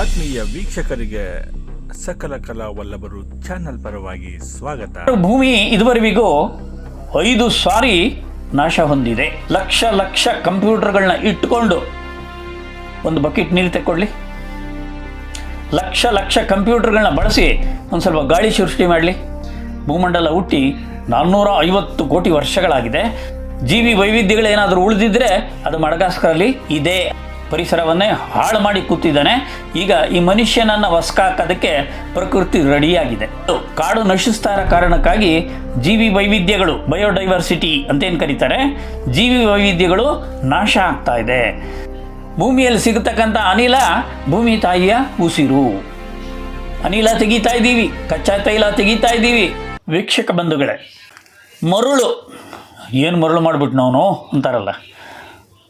ಆತ್ಮೀಯ ವೀಕ್ಷಕರಿಗೆ ಸಕಲ ಕಲಾ ವಲ್ಲಭರು ಚಾನೆಲ್ ಪರವಾಗಿ ಸ್ವಾಗತ. ಭೂಮಿ ಇದುವರೆಗೂ ಐದು ಸಾರಿ ನಾಶ ಹೊಂದಿದೆ. ಲಕ್ಷ ಲಕ್ಷ ಕಂಪ್ಯೂಟರ್ಗಳನ್ನ ಇಟ್ಟುಕೊಂಡು ಒಂದು ಬಕೆಟ್ ನೀರು ತೆಕ್ಕೊಳ್ಳಿ. ಲಕ್ಷ ಲಕ್ಷ ಕಂಪ್ಯೂಟರ್ಗಳನ್ನ ಬಳಸಿ ಒಂದು ಸ್ವಲ್ಪ ಗಾಳಿ ಸೃಷ್ಟಿ ಮಾಡಲಿ. ಭೂಮಂಡಲ ಹುಟ್ಟಿ ನಾನ್ನೂರ ಐವತ್ತು ಕೋಟಿ ವರ್ಷಗಳಾಗಿದೆ. ಜೀವಿ ವೈವಿಧ್ಯಗಳೇನಾದರೂ ಉಳಿದಿದ್ರೆ ಅದು ಮಡಗಾಸ್ಕರಲ್ಲಿ ಇದೆ. ಪರಿಸರವನ್ನೇ ಹಾಳು ಮಾಡಿ ಕೂತಿದ್ದಾನೆ. ಈಗ ಈ ಮನುಷ್ಯನನ್ನ ಹೊಸಕಾಕೋದಕ್ಕೆ ಪ್ರಕೃತಿ ರೆಡಿಯಾಗಿದೆ. ಕಾಡು ನಶಿಸ್ತಾ ಕಾರಣಕ್ಕಾಗಿ ಜೀವಿ ವೈವಿಧ್ಯಗಳು, ಬಯೋಡೈವರ್ಸಿಟಿ ಅಂತೇನು ಕರೀತಾರೆ, ಜೀವಿ ವೈವಿಧ್ಯಗಳು ನಾಶ ಆಗ್ತಾ ಇದೆ. ಭೂಮಿಯಲ್ಲಿ ಸಿಗತಕ್ಕಂಥ ಅನಿಲ, ಭೂಮಿ ತಾಯಿಯ ಉಸಿರು. ಅನಿಲ ತೆಗಿತಾ ಇದ್ದೀವಿ, ಕಚ್ಚಾ ತೈಲ ತೆಗಿತಾ ಇದ್ದೀವಿ. ವೀಕ್ಷಕ ಬಂಧುಗಳೇ, ಮರುಳು. ಏನು ಮರುಳು ಮಾಡಿಬಿಟ್ಟು ಅಂತಾರಲ್ಲ.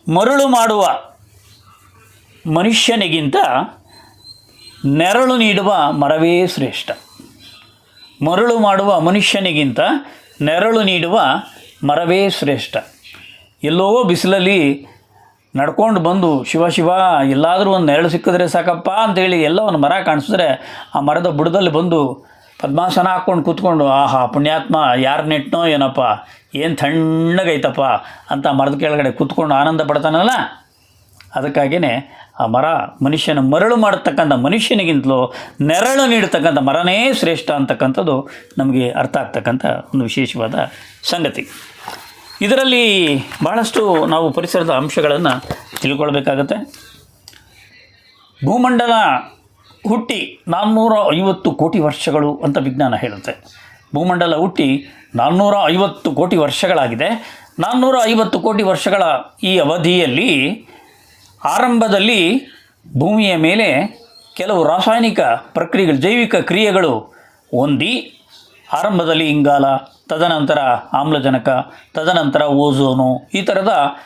ಮರುಳು ಮಾಡುವ ಮನುಷ್ಯನಿಗಿಂತ ನೆರಳು ನೀಡುವ ಮರವೇ ಶ್ರೇಷ್ಠ. ಮರಳು ಮಾಡುವ ಮನುಷ್ಯನಿಗಿಂತ ನೆರಳು ನೀಡುವ ಮರವೇ ಶ್ರೇಷ್ಠ. ಎಲ್ಲೋ ಬಿಸಿಲಲ್ಲಿ ನಡ್ಕೊಂಡು ಬಂದು ಶಿವ ಶಿವ, ಎಲ್ಲಾದರೂ ಒಂದು ನೆರಳು ಸಿಕ್ಕಿದ್ರೆ ಸಾಕಪ್ಪ ಅಂತೇಳಿ ಎಲ್ಲ ಒಂದು ಮರ ಕಾಣಿಸಿದ್ರೆ ಆ ಮರದ ಬುಡದಲ್ಲಿ ಬಂದು ಪದ್ಮಾಸನ ಹಾಕ್ಕೊಂಡು ಕೂತ್ಕೊಂಡು, ಆಹಾ, ಪುಣ್ಯಾತ್ಮ, ಯಾರು ನೆಟ್ಟನೋ ಏನಪ್ಪ, ಏನು ತಣ್ಣಗೈತಪ್ಪ ಅಂತ ಮರದ ಕೆಳಗಡೆ ಕೂತ್ಕೊಂಡು ಆನಂದ ಪಡ್ತಾನಲ್ಲ. ಅದಕ್ಕಾಗಿಯೇ ಆ ಮರ ಮನುಷ್ಯನ ಮರಳು ಮಾಡತಕ್ಕಂಥ ಮನುಷ್ಯನಿಗಿಂತಲೂ ನೆರಳು ನೀಡತಕ್ಕಂಥ ಮರನೇ ಶ್ರೇಷ್ಠ ಅಂತಕ್ಕಂಥದ್ದು ನಮಗೆ ಅರ್ಥ ಆಗ್ತಕ್ಕಂಥ ಒಂದು ವಿಶೇಷವಾದ ಸಂಗತಿ. ಇದರಲ್ಲಿ ಭಾಳಷ್ಟು ನಾವು ಪರಿಸರದ ಅಂಶಗಳನ್ನು ತಿಳ್ಕೊಳ್ಬೇಕಾಗತ್ತೆ. ಭೂಮಂಡಲ ಹುಟ್ಟಿ ನಾನ್ನೂರ ಐವತ್ತು ಕೋಟಿ ವರ್ಷಗಳು ಅಂತ ವಿಜ್ಞಾನ ಹೇಳುತ್ತೆ. ಭೂಮಂಡಲ ಹುಟ್ಟಿ ನಾನ್ನೂರ ಐವತ್ತು ಕೋಟಿ ವರ್ಷಗಳಾಗಿದೆ. ನಾನ್ನೂರ ಐವತ್ತು ಕೋಟಿ ವರ್ಷಗಳ ಈ ಅವಧಿಯಲ್ಲಿ ಆರಂಭದಲ್ಲಿ ಭೂಮಿಯ ಮೇಲೆ ಕೆಲವು ರಾಸಾಯನಿಕ ಪ್ರಕ್ರಿಯೆಗಳು, ಜೈವಿಕ ಕ್ರಿಯೆಗಳು ಹೊಂದಿ ಆರಂಭದಲ್ಲಿ ಇಂಗಾಲ, ತದನಂತರ ಆಮ್ಲಜನಕ, ತದನಂತರ ಓಝೋನು ಈ ಥರದ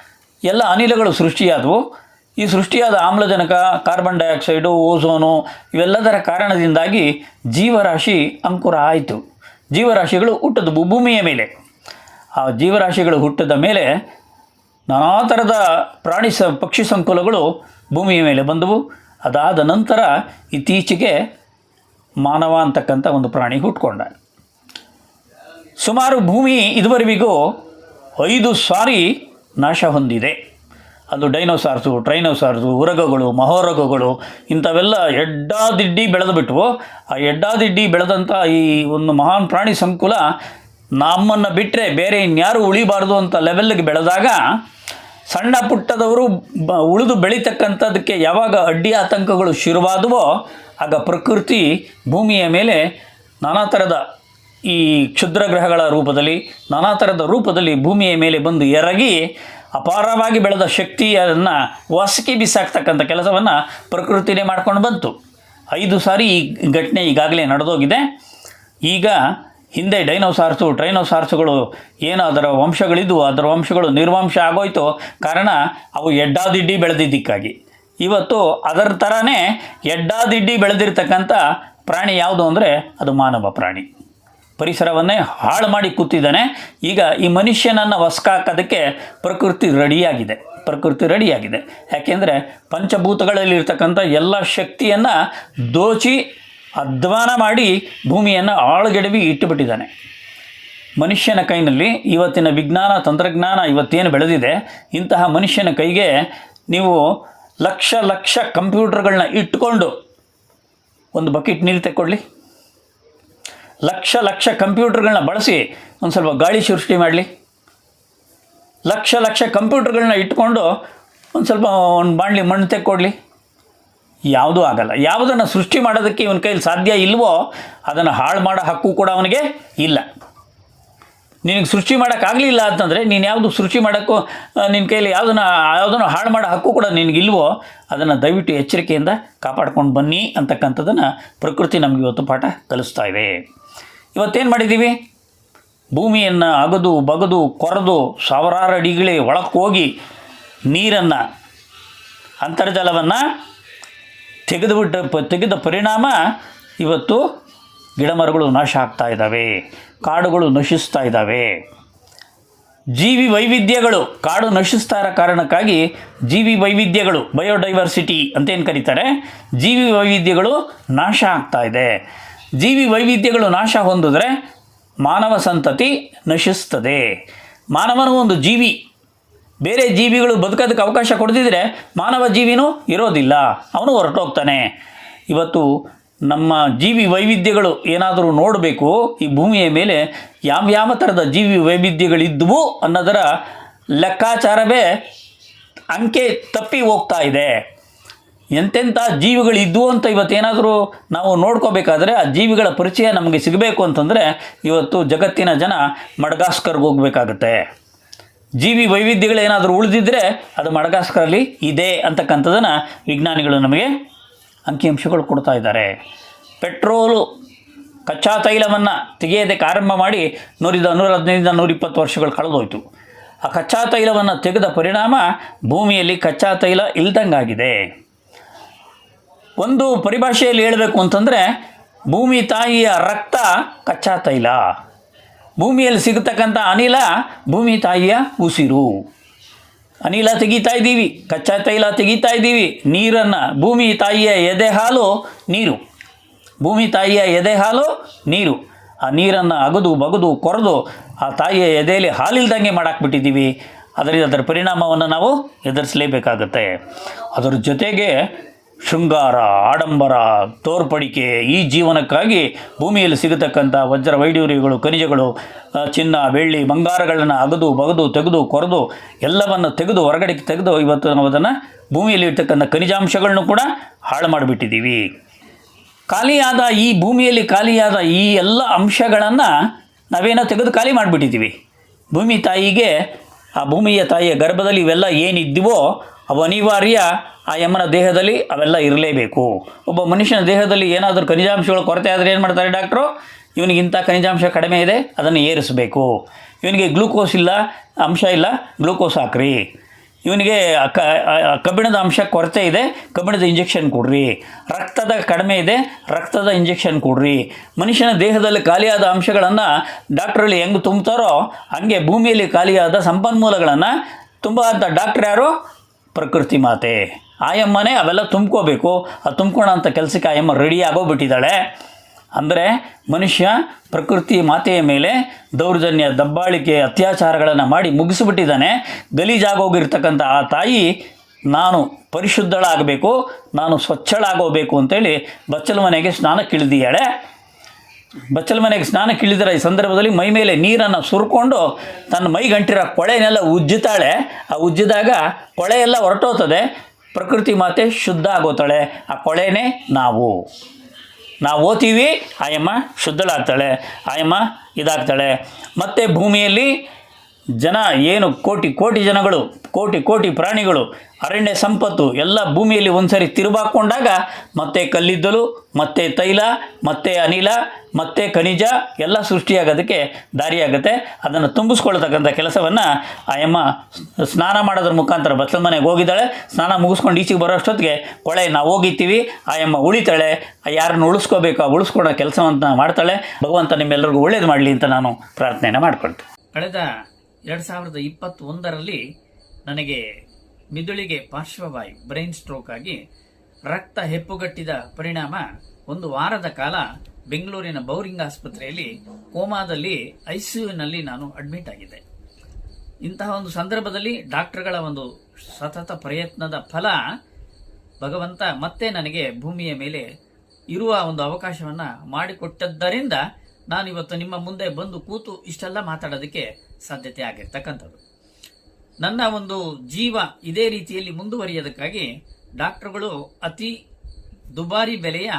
ಎಲ್ಲ ಅನಿಲಗಳು ಸೃಷ್ಟಿಯಾದವು. ಈ ಸೃಷ್ಟಿಯಾದ ಆಮ್ಲಜನಕ, ಕಾರ್ಬನ್ ಡೈಆಕ್ಸೈಡು ಓಝೋನು ಇವೆಲ್ಲದರ ಕಾರಣದಿಂದಾಗಿ ಜೀವರಾಶಿ ಅಂಕುರ ಆಯಿತು. ಜೀವರಾಶಿಗಳು ಹುಟ್ಟದು ಭೂಮಿಯ ಮೇಲೆ. ಆ ಜೀವರಾಶಿಗಳು ಹುಟ್ಟಿದ ಮೇಲೆ ನಾನಾ ಥರದ ಪ್ರಾಣಿ ಸ, ಪಕ್ಷಿ ಸಂಕುಲಗಳು ಭೂಮಿಯ ಮೇಲೆ ಬಂದವು. ಅದಾದ ನಂತರ ಇತ್ತೀಚೆಗೆ ಮಾನವ ಅಂತಕ್ಕಂಥ ಒಂದು ಪ್ರಾಣಿ ಹುಟ್ಕೊಂಡ. ಸುಮಾರು ಭೂಮಿ ಇದುವರೆಗೂ ಐದು ಸಾರಿ ನಾಶ ಹೊಂದಿದೆ. ಅದು ಡೈನೋಸಾರ್ಸು, ಟ್ರೈನೋಸಾರ್ಸು, ಉರಗಗಳು, ಮಹೋರಗಗಳು, ಇಂಥವೆಲ್ಲ ಎಡ್ಡಾದಿಡ್ಡಿ ಬೆಳೆದು ಬಿಟ್ಟವು ಆ ಎಡ್ಡಾದಿಡ್ಡಿ ಬೆಳೆದಂಥ ಈ ಒಂದು ಮಹಾನ್ ಪ್ರಾಣಿ ಸಂಕುಲ ನಮ್ಮನ್ನು ಬಿಟ್ಟರೆ ಬೇರೆ ಇನ್ಯಾರು ಉಳಿಬಾರ್ದು ಅಂತ ಲೆವೆಲ್ಗೆ ಬೆಳೆದಾಗ ಸಣ್ಣ ಪುಟ್ಟದವರು ಬ, ಉಳಿದು ಬೆಳೀತಕ್ಕಂಥದ್ದಕ್ಕೆ ಯಾವಾಗ ಅಡ್ಡಿ ಆತಂಕಗಳು ಶುರುವಾದವೋ ಆಗ ಪ್ರಕೃತಿ ಭೂಮಿಯ ಮೇಲೆ ನಾನಾ ಥರದ ಈ ಕ್ಷುದ್ರ ಗ್ರಹಗಳ ರೂಪದಲ್ಲಿ, ನಾನಾ ಥರದ ರೂಪದಲ್ಲಿ ಭೂಮಿಯ ಮೇಲೆ ಬಂದು ಎರಗಿ ಅಪಾರವಾಗಿ ಬೆಳೆದ ಶಕ್ತಿಯನ್ನು ವಸಕಿ ಬಿಸಾಕ್ತಕ್ಕಂಥ ಕೆಲಸವನ್ನು ಪ್ರಕೃತಿನೇ ಮಾಡ್ಕೊಂಡು ಬಂತು. ಐದು ಸಾರಿ ಈ ಘಟನೆ ಈಗಾಗಲೇ ನಡೆದೋಗಿದೆ. ಈಗ ಹಿಂದೆ ಡೈನೋಸಾರ್ಸು, ಟ್ರೈನೋಸಾರ್ಸುಗಳು ಏನು ಅದರ ವಂಶಗಳಿದ್ವು, ಅದರ ವಂಶಗಳು ನಿರ್ವಂಶ ಆಗೋಯ್ತು. ಕಾರಣ, ಅವು ಎಡ್ಡಾದಿಡ್ಡಿ ಬೆಳೆದಿದ್ದಕ್ಕಾಗಿ. ಇವತ್ತು ಅದರ ಥರನೇ ಎಡ್ಡಾದಿಡ್ಡಿ ಬೆಳೆದಿರ್ತಕ್ಕಂಥ ಪ್ರಾಣಿ ಯಾವುದು ಅಂದರೆ ಅದು ಮಾನವ ಪ್ರಾಣಿ. ಪರಿಸರವನ್ನೇ ಹಾಳು ಮಾಡಿ ಕೂತಿದ್ದಾನೆ. ಈಗ ಈ ಮನುಷ್ಯನನ್ನು ಹೊಸ್ಕಾಕೋದಕ್ಕೆ ಪ್ರಕೃತಿ ರೆಡಿಯಾಗಿದೆ. ಪ್ರಕೃತಿ ರೆಡಿಯಾಗಿದೆ. ಯಾಕೆಂದರೆ, ಪಂಚಭೂತಗಳಲ್ಲಿರ್ತಕ್ಕಂಥ ಎಲ್ಲ ಶಕ್ತಿಯನ್ನು ದೋಚಿ ಅಧ್ವಾನ ಮಾಡಿ ಭೂಮಿಯನ್ನು ಆಳುಗೆಡವಿ ಇಟ್ಟುಬಿಟ್ಟಿದ್ದಾನೆ. ಮನುಷ್ಯನ ಕೈನಲ್ಲಿ ಇವತ್ತಿನ ವಿಜ್ಞಾನ, ತಂತ್ರಜ್ಞಾನ ಇವತ್ತೇನು ಬೆಳೆದಿದೆ, ಇಂತಹ ಮನುಷ್ಯನ ಕೈಗೆ ನೀವು ಲಕ್ಷ ಲಕ್ಷ ಕಂಪ್ಯೂಟರ್ಗಳನ್ನ ಇಟ್ಕೊಂಡು ಒಂದು ಬಕೆಟ್ ನೀರು ತೆಕ್ಕೊಳ್ಳಿ ಲಕ್ಷ ಲಕ್ಷ ಕಂಪ್ಯೂಟರ್ಗಳನ್ನ ಬಳಸಿ ಒಂದು ಸ್ವಲ್ಪ ಗಾಳಿ ಸೃಷ್ಟಿ ಮಾಡಲಿ. ಲಕ್ಷ ಲಕ್ಷ ಕಂಪ್ಯೂಟರ್ಗಳನ್ನ ಇಟ್ಕೊಂಡು ಒಂದು ಸ್ವಲ್ಪ ಒಂದು ಬಾಣಲಿ ಮಣ್ಣು ತೆಕ್ಕೊಡ್ಲಿ. ಯಾವುದೂ ಆಗಲ್ಲ. ಯಾವುದನ್ನು ಸೃಷ್ಟಿ ಮಾಡೋದಕ್ಕೆ ಇವನ ಕೈಲಿ ಸಾಧ್ಯ ಇಲ್ವೋ ಅದನ್ನು ಹಾಳು ಮಾಡೋ ಹಕ್ಕು ಕೂಡ ಅವನಿಗೆ ಇಲ್ಲ. ನಿನಗೆ ಸೃಷ್ಟಿ ಮಾಡೋಕ್ಕಾಗಲಿಲ್ಲ ಅಂತಂದರೆ ನೀನು ಯಾವುದು ಸೃಷ್ಟಿ ಮಾಡೋಕ್ಕೂ ನಿನ್ನ ಕೈಯಲ್ಲಿ ಯಾವುದನ್ನು ಯಾವುದನ್ನು ಹಾಳು ಮಾಡೋ ಹಕ್ಕು ಕೂಡ ನಿನಗಿಲ್ವೋ ಅದನ್ನು ದಯವಿಟ್ಟು ಎಚ್ಚರಿಕೆಯಿಂದ ಕಾಪಾಡ್ಕೊಂಡು ಬನ್ನಿ ಅಂತಕ್ಕಂಥದ್ದನ್ನು ಪ್ರಕೃತಿ ನಮಗೆ ಇವತ್ತು ಪಾಠ ಕಲಿಸ್ತಾ ಇದೆ. ಇವತ್ತೇನು ಮಾಡಿದ್ದೀವಿ ಭೂಮಿಯನ್ನು ಅಗದು, ಬಗದು, ಕೊರೆದು, ಸಾವಿರಾರು ಅಡಿಗಳೇ ಒಳಕ್ಕೆ ಹೋಗಿ ನೀರನ್ನು, ಅಂತರ್ಜಲವನ್ನು ತೆಗೆದುಬಿಟ್ಟ ಬಿಟ್ಟ ತೆಗೆದ ಪರಿಣಾಮ ಇವತ್ತು ಗಿಡಮರಗಳು ನಾಶ ಆಗ್ತಾ ಇದ್ದಾವೆ. ಕಾಡುಗಳು ನಶಿಸ್ತಾ ಇದ್ದಾವೆ. ಜೀವಿ ವೈವಿಧ್ಯಗಳು ಕಾಡು ನಶಿಸ್ತಾ ಇರೋ ಕಾರಣಕ್ಕಾಗಿ ಜೀವಿ ವೈವಿಧ್ಯಗಳು, ಬಯೋಡೈವರ್ಸಿಟಿ ಅಂತ ಏನು ಕರೀತಾರೆ? ಜೀವಿ ವೈವಿಧ್ಯಗಳು ನಾಶ ಆಗ್ತಾ ಇದೆ. ಜೀವಿ ವೈವಿಧ್ಯಗಳು ನಾಶ ಹೊಂದಿದ್ರೆ ಮಾನವ ಸಂತತಿ ನಶಿಸ್ತದೆ. ಮಾನವನು ಒಂದು ಜೀವಿ. ಬೇರೆ ಜೀವಿಗಳು ಬದುಕೋದಕ್ಕೆ ಅವಕಾಶ ಕೊಡದಿದ್ದರೆ ಮಾನವ ಜೀವಿನೂ ಇರೋದಿಲ್ಲ. ಅವನು ಹೊರಟೋಗ್ತಾನೆ. ಇವತ್ತು ನಮ್ಮ ಜೀವಿ ವೈವಿಧ್ಯಗಳು ಏನಾದರೂ ನೋಡಬೇಕು, ಈ ಭೂಮಿಯ ಮೇಲೆ ಯಾವ ಯಾವ ಥರದ ಜೀವಿ ವೈವಿಧ್ಯಗಳಿದ್ದವು ಅನ್ನೋದರ ಲೆಕ್ಕಾಚಾರವೇ ಅಂಕೆ ತಪ್ಪಿ ಹೋಗ್ತಾ ಇದೆ. ಎಂತೆಂಥ ಜೀವಿಗಳಿದ್ವು ಅಂತ ಇವತ್ತೇನಾದರೂ ನಾವು ನೋಡ್ಕೋಬೇಕಾದ್ರೆ ಆ ಜೀವಿಗಳ ಪರಿಚಯ ನಮಗೆ ಸಿಗಬೇಕು ಅಂತಂದರೆ ಇವತ್ತು ಜಗತ್ತಿನ ಜನ ಮಡ್ಗಾಸ್ಕರ್ಗೆ ಹೋಗಬೇಕಾಗತ್ತೆ. ಜೀವಿ ವೈವಿಧ್ಯಗಳೇನಾದರೂ ಉಳಿದಿದ್ದರೆ ಅದು ಮಡಗಾಸ್ಕರಲ್ಲಿ ಇದೆ ಅಂತಕ್ಕಂಥದ್ದನ್ನು ವಿಜ್ಞಾನಿಗಳು ನಮಗೆ ಅಂಕಿಅಂಶಗಳು ಕೊಡ್ತಾ ಇದ್ದಾರೆ. ಪೆಟ್ರೋಲು ಕಚ್ಚಾ ತೈಲವನ್ನು ತೆಗೆಯೋದಕ್ಕೆ ಆರಂಭ ಮಾಡಿ ನೂರಿದ ನೂರ ಹದಿನೈದರಿಂದ ನೂರಿಪ್ಪತ್ತು ವರ್ಷಗಳು ಕಳೆದೋಯ್ತು. ಆ ಕಚ್ಚಾ ತೈಲವನ್ನು ತೆಗೆದ ಪರಿಣಾಮ ಭೂಮಿಯಲ್ಲಿ ಕಚ್ಚಾ ತೈಲ ಇಲ್ದಂಗಾಗಿದೆ. ಒಂದು ಪರಿಭಾಷೆಯಲ್ಲಿ ಹೇಳಬೇಕು ಅಂತಂದರೆ ಭೂಮಿ ತಾಯಿಯ ರಕ್ತ ಕಚ್ಚಾ ತೈಲ. ಭೂಮಿಯಲ್ಲಿ ಸಿಗತಕ್ಕಂಥ ಅನಿಲ ಭೂಮಿ ತಾಯಿಯ ಉಸಿರು. ಅನಿಲ ತೆಗಿತಾ ಇದ್ದೀವಿ, ಕಚ್ಚಾ ತೈಲ ತೆಗಿತಾ ಇದ್ದೀವಿ, ನೀರನ್ನು ಭೂಮಿ ತಾಯಿಯ ಎದೆ ಹಾಲು, ನೀರು. ಭೂಮಿ ತಾಯಿಯ ಎದೆ ಹಾಲು, ನೀರು. ಆ ನೀರನ್ನು ಅಗದು ಬಗದು ಕೊರೆದು ಆ ತಾಯಿಯ ಎದೆಯಲ್ಲಿ ಹಾಲಿಲ್ದಂಗೆ ಮಾಡಾಕ್ಬಿಟ್ಟಿದ್ದೀವಿ. ಅದರಿಂದ ಅದರ ಪರಿಣಾಮವನ್ನು ನಾವು ಎದುರಿಸಲೇಬೇಕಾಗತ್ತೆ. ಅದರ ಜೊತೆಗೆ ಶೃಂಗಾರ, ಆಡಂಬರ, ತೋರ್ಪಡಿಕೆ ಈ ಜೀವನಕ್ಕಾಗಿ ಭೂಮಿಯಲ್ಲಿ ಸಿಗತಕ್ಕಂಥ ವಜ್ರ ವೈಡೂರ್ಯಗಳು ಖನಿಜಗಳು ಚಿನ್ನ, ಬೆಳ್ಳಿ, ಬಂಗಾರಗಳನ್ನು ಅಗದು, ಬಗದು, ತೆಗೆದು, ಕೊರೆದು ಎಲ್ಲವನ್ನು ತೆಗೆದು ಹೊರಗಡೆ ತೆಗೆದು ಇವತ್ತು ನಾವು ಅದನ್ನು ಭೂಮಿಯಲ್ಲಿ ಇರ್ತಕ್ಕಂಥ ಖನಿಜಾಂಶಗಳನ್ನು ಕೂಡ ಹಾಳು ಮಾಡಿಬಿಟ್ಟಿದ್ದೀವಿ. ಖಾಲಿಯಾದ ಈ ಭೂಮಿಯಲ್ಲಿ ಖಾಲಿಯಾದ ಈ ಎಲ್ಲ ಅಂಶಗಳನ್ನು ನಾವೇನೋ ತೆಗೆದು ಖಾಲಿ ಮಾಡಿಬಿಟ್ಟಿದ್ದೀವಿ. ಭೂಮಿ ತಾಯಿಗೆ, ಆ ಭೂಮಿಯ ತಾಯಿಯ ಗರ್ಭದಲ್ಲಿ ಇವೆಲ್ಲ ಏನಿದ್ದೀವೋ ಅವು ಅನಿವಾರ್ಯ ಆ ಯಮನ ದೇಹದಲ್ಲಿ ಅವೆಲ್ಲ ಇರಲೇಬೇಕು. ಒಬ್ಬ ಮನುಷ್ಯನ ದೇಹದಲ್ಲಿ ಏನಾದರೂ ಖನಿಜಾಂಶಗಳ ಕೊರತೆ ಆದರೆ ಏನು ಮಾಡ್ತಾರೆ ಡಾಕ್ಟ್ರು? ಇವನಿಗೆ ಇಂಥ ಖನಿಜಾಂಶ ಕಡಿಮೆ ಇದೆ, ಅದನ್ನು ಏರಿಸಬೇಕು. ಇವನಿಗೆ ಗ್ಲೂಕೋಸ್ ಇಲ್ಲ, ಅಂಶ ಇಲ್ಲ, ಗ್ಲೂಕೋಸ್ ಹಾಕ್ರಿ. ಇವನಿಗೆ ಕಬ್ಬಿಣದ ಅಂಶ ಕೊರತೆ ಇದೆ, ಕಬ್ಬಿಣದ ಇಂಜೆಕ್ಷನ್ ಕೊಡ್ರಿ. ರಕ್ತದ ಕಡಿಮೆ ಇದೆ, ರಕ್ತದ ಇಂಜೆಕ್ಷನ್ ಕೊಡ್ರಿ. ಮನುಷ್ಯನ ದೇಹದಲ್ಲಿ ಖಾಲಿಯಾದ ಅಂಶಗಳನ್ನು ಡಾಕ್ಟ್ರಲ್ಲಿ ಹೆಂಗೆ ತುಂಬ್ತಾರೋ, ಹಾಗೆ ಭೂಮಿಯಲ್ಲಿ ಖಾಲಿಯಾದ ಸಂಪನ್ಮೂಲಗಳನ್ನು ತುಂಬ ಅಂತ ಡಾಕ್ಟ್ರ್ ಯಾರು? ಪ್ರಕೃತಿ ಮಾತೆ. ಆಯಮ್ಮನೇ ಅವೆಲ್ಲ ತುಂಬ್ಕೋಬೇಕು. ಆ ಅಂತ ಕೆಲಸಕ್ಕೆ ಆಯಮ್ಮ ರೆಡಿ ಆಗೋಗ್ಬಿಟ್ಟಿದ್ದಾಳೆ. ಅಂದರೆ ಮನುಷ್ಯ ಪ್ರಕೃತಿ ಮಾತೆಯ ಮೇಲೆ ದೌರ್ಜನ್ಯ, ದಬ್ಬಾಳಿಕೆ, ಅತ್ಯಾಚಾರಗಳನ್ನು ಮಾಡಿ ಮುಗಿಸಿಬಿಟ್ಟಿದ್ದಾನೆ. ಗಲೀಜಾಗೋಗಿರ್ತಕ್ಕಂಥ ಆ ತಾಯಿ ನಾನು ಪರಿಶುದ್ಧಳಾಗಬೇಕು, ನಾನು ಸ್ವಚ್ಛಳಾಗೋಬೇಕು ಅಂತೇಳಿ ಬಚ್ಚಲ ಮನೆಗೆ ಸ್ನಾನಕ್ಕಿಳಿದಿಯಾಳೆ ಬಚ್ಚಲ ಮನೆಗೆ ಸ್ನಾನಕ್ಕೆ ಇಳಿದಿರೋ ಈ ಸಂದರ್ಭದಲ್ಲಿ ಮೈ ಮೇಲೆ ನೀರನ್ನು ಸುರ್ಕೊಂಡು ತನ್ನ ಮೈ ಗಂಟಿರೋ ಕೊಳೆನೆಲ್ಲ ಉಜ್ಜುತ್ತಾಳೆ ಆ ಉಜ್ಜಿದಾಗ ಕೊಳೆ ಎಲ್ಲ ಹೊರಟೋಗ್ತದೆ. ಪ್ರಕೃತಿ ಮಾತೆ ಶುದ್ಧ ಆಗೋತಾಳೆ. ಆ ಕೊಳೆನೇ ನಾವು. ನಾವು ಓತೀವಿ. ಆಯಮ್ಮ ಶುದ್ಧಳಾಗ್ತಾಳೆ. ಆಯಮ್ಮ ಇದಾಗ್ತಾಳೆ. ಮತ್ತು ಭೂಮಿಯಲ್ಲಿ ಜನ ಏನು ಕೋಟಿ ಕೋಟಿ ಜನಗಳು, ಕೋಟಿ ಕೋಟಿ ಪ್ರಾಣಿಗಳು, ಅರಣ್ಯ ಸಂಪತ್ತು ಎಲ್ಲ ಭೂಮಿಯಲ್ಲಿ ಒಂದ್ಸರಿ ತಿರುಬಾಕೊಂಡಾಗ ಮತ್ತೆ ಕಲ್ಲಿದ್ದಲು, ಮತ್ತೆ ತೈಲ, ಮತ್ತೆ ಅನಿಲ, ಮತ್ತೆ ಖನಿಜ ಎಲ್ಲ ಸೃಷ್ಟಿಯಾಗೋದಕ್ಕೆ ದಾರಿಯಾಗುತ್ತೆ. ಅದನ್ನು ತುಂಬಿಸ್ಕೊಳ್ತಕ್ಕಂಥ ಕೆಲಸವನ್ನು ಆಯಮ್ಮ ಸ್ನಾನ ಮಾಡೋದ್ರ ಮುಖಾಂತರ ಬಸಳ ಮನೆಗೆ ಹೋಗಿದ್ದಾಳೆ. ಸ್ನಾನ ಮುಗಿಸ್ಕೊಂಡು ಈಚೆಗೆ ಬರೋ ಅಷ್ಟೊತ್ತಿಗೆ ಕೊಳೆ ನಾವು ಹೋಗಿತ್ತೀವಿ ಆಯಮ್ಮ ಉಳಿತಾಳೆ. ಯಾರನ್ನು ಉಳಿಸ್ಕೋಬೇಕು ಆ ಉಳಿಸ್ಕೊಡೋ ಕೆಲಸವನ್ನು ಮಾಡ್ತಾಳೆ. ಭಗವಂತ ನಿಮ್ಮೆಲ್ಲರಿಗೂ ಒಳ್ಳೇದು ಮಾಡಲಿ ಅಂತ ನಾನು ಪ್ರಾರ್ಥನೆಯನ್ನು ಮಾಡ್ಕೊಳ್ತೇನೆ. ಕಳೆದ ಎರಡು ಸಾವಿರದ ಇಪ್ಪತ್ತೊಂದರಲ್ಲಿ ನನಗೆ ಮಿದುಳಿಗೆ ಪಾರ್ಶ್ವವಾಯು, ಬ್ರೈನ್ ಸ್ಟ್ರೋಕ್ ಆಗಿ ರಕ್ತ ಹೆಪ್ಪುಗಟ್ಟಿದ ಪರಿಣಾಮ ಒಂದು ವಾರದ ಕಾಲ ಬೆಂಗಳೂರಿನ ಬೌರಿಂಗ್ ಆಸ್ಪತ್ರೆಯಲ್ಲಿ ಕೋಮಾದಲ್ಲಿ ಐಸಿಯುನಲ್ಲಿ ನಾನು ಅಡ್ಮಿಟ್ ಆಗಿದ್ದೆ. ಇಂತಹ ಒಂದು ಸಂದರ್ಭದಲ್ಲಿ ಡಾಕ್ಟರ್ಗಳ ಒಂದು ಸತತ ಪ್ರಯತ್ನದ ಫಲ ಭಗವಂತ ಮತ್ತೆ ನನಗೆ ಭೂಮಿಯ ಮೇಲೆ ಇರುವ ಒಂದು ಅವಕಾಶವನ್ನ ಮಾಡಿಕೊಟ್ಟದ್ದರಿಂದ ನಾನು ಇವತ್ತು ನಿಮ್ಮ ಮುಂದೆ ಬಂದು ಕೂತು ಇಷ್ಟೆಲ್ಲ ಮಾತಾಡೋದಕ್ಕೆ ಸಾಧ್ಯತೆ ಆಗಿರ್ತಕ್ಕಂಥದ್ದು. ನನ್ನ ಒಂದು ಜೀವ ಇದೇ ರೀತಿಯಲ್ಲಿ ಮುಂದುವರಿಯೋದಕ್ಕಾಗಿ ಡಾಕ್ಟರ್ಗಳು ಅತಿ ದುಬಾರಿ ಬೆಲೆಯ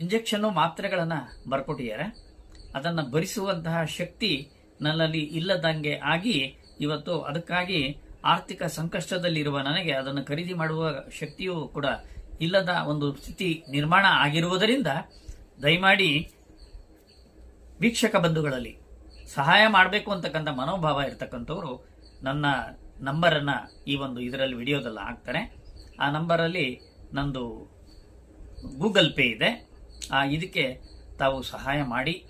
ಇಂಜೆಕ್ಷನ್ನು ಮಾತ್ರೆಗಳನ್ನು ಬರ್ಕೊಟ್ಟಿದ್ದಾರೆ. ಅದನ್ನು ಭರಿಸುವಂತಹ ಶಕ್ತಿ ನನ್ನಲ್ಲಿ ಇಲ್ಲದಂಗೆ ಆಗಿ ಇವತ್ತು ಅದಕ್ಕಾಗಿ ಆರ್ಥಿಕ ಸಂಕಷ್ಟದಲ್ಲಿರುವ ನನಗೆ ಅದನ್ನು ಖರೀದಿ ಮಾಡುವ ಶಕ್ತಿಯೂ ಕೂಡ ಇಲ್ಲದ ಒಂದು ಸ್ಥಿತಿ ನಿರ್ಮಾಣ ಆಗಿರುವುದರಿಂದ ದಯಮಾಡಿ ವೀಕ್ಷಕ ಬಂಧುಗಳಲ್ಲಿ ಸಹಾಯ ಮಾಡಬೇಕು ಅಂತಕ್ಕಂಥ ಮನೋಭಾವ ಇರತಕ್ಕಂಥವ್ರು ನನ್ನ ನಂಬರನ್ನು ಈ ಒಂದು ಇದರಲ್ಲಿ ವಿಡಿಯೋದಲ್ಲಿ ಹಾಕ್ತಾರೆ. ಆ ನಂಬರಲ್ಲಿ ನಂದು ಗೂಗಲ್ ಪೇ ಇದೆ. ಆ, ಇದಕ್ಕೆ ತಾವು ಸಹಾಯ ಮಾಡಿ.